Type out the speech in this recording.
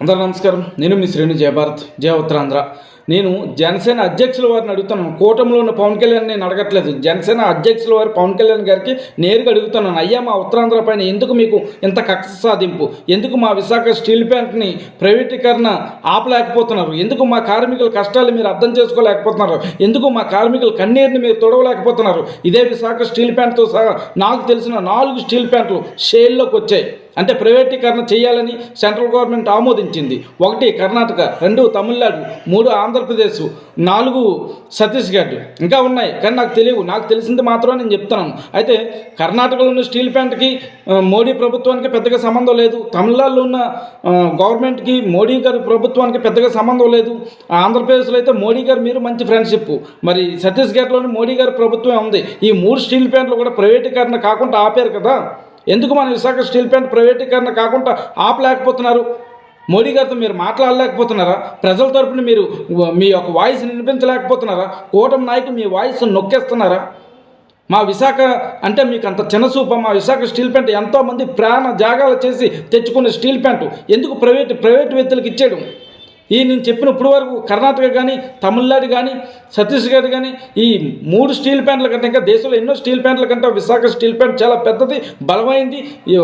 అందరూ నమస్కారం. నేను మీ శ్రేణి జయభారత్ జయ ఉత్తరాంధ్ర. నేను జనసేన అధ్యక్షుల వారిని అడుగుతున్నాను. కూటమిలో ఉన్న పవన్ కళ్యాణ్ నేను అడగట్లేదు. జనసేన అధ్యక్షుల వారి పవన్ కళ్యాణ్ గారికి నేరుగా అడుగుతున్నాను. అయ్యా మా ఉత్తరాంధ్ర పైన ఎందుకు మీకు ఇంత కక్ష సాధింపు? ఎందుకు మా విశాఖ స్టీల్ ప్లాంట్ని ప్రైవేటీకరణ ఆపలేకపోతున్నారు? ఎందుకు మా కార్మికుల కష్టాలు మీరు అర్థం చేసుకోలేకపోతున్నారు? ఎందుకు మా కార్మికుల కన్నీరుని మీరు తొడవలేకపోతున్నారు? ఇదే విశాఖ స్టీల్ ప్లాంట్తో సహా నాకు తెలిసిన నాలుగు స్టీల్ ప్లాంట్లు షేల్లోకి వచ్చాయి. అంటే ప్రైవేటీకరణ చేయాలని సెంట్రల్ గవర్నమెంట్ ఆమోదించింది. ఒకటి కర్ణాటక రెండు తమిళనాడు మూడు ఆంధ్ర ఆంధ్రప్రదేశ్ నాలుగు ఛత్తీస్గఢ్ ఇంకా ఉన్నాయి. కానీ నాకు తెలియవు. నాకు తెలిసింది మాత్రమే నేను చెప్తున్నాను. అయితే కర్ణాటకలో ఉన్న స్టీల్ ప్లాంట్కి మోడీ ప్రభుత్వానికి పెద్దగా సంబంధం లేదు. తమిళనాడులో ఉన్న గవర్నమెంట్కి మోడీ గారి ప్రభుత్వానికి పెద్దగా సంబంధం లేదు. ఆంధ్రప్రదేశ్లో అయితే మోడీ గారు మీరు మంచి ఫ్రెండ్షిప్. మరి ఛత్తీస్గఢ్లోని మోడీ గారి ప్రభుత్వం ఉంది. ఈ మూడు స్టీల్ ప్లాంట్లు కూడా ప్రైవేటీకరణ కాకుండా ఆపారు కదా. ఎందుకు మన విశాఖ స్టీల్ ప్లాంట్ ప్రైవేటీకరణ కాకుండా ఆపలేకపోతున్నారు? మోడీ గారితో మీరు మాట్లాడలేకపోతున్నారా? ప్రజల తరపున మీరు మీ యొక్క వాయిస్ వినిపించలేకపోతున్నారా? కూటమి నాయకులు మీ వాయిస్ నొక్కేస్తున్నారా? మా విశాఖ అంటే మీకు అంత చిన్నసూప మా విశాఖ స్టీల్ ప్యాంట్ ఎంతోమంది ప్రాణ జాగాలు చేసి తెచ్చుకున్న స్టీల్ ప్యాంటు ఎందుకు ప్రైవేట్ ప్రైవేట్ వ్యక్తులకు ఇచ్చేయడం? ఈ నేను చెప్పిన ఇప్పుడు వరకు కర్ణాటక కానీ తమిళనాడు కానీ ఛత్తీస్గఢ్ కానీ ఈ మూడు స్టీల్ ప్యాంట్ల కంటే ఇంకా దేశంలో ఎన్నో స్టీల్ ప్యాంట్ల కంటే విశాఖ స్టీల్ ప్యాంట్ చాలా పెద్దది బలమైంది. ఈ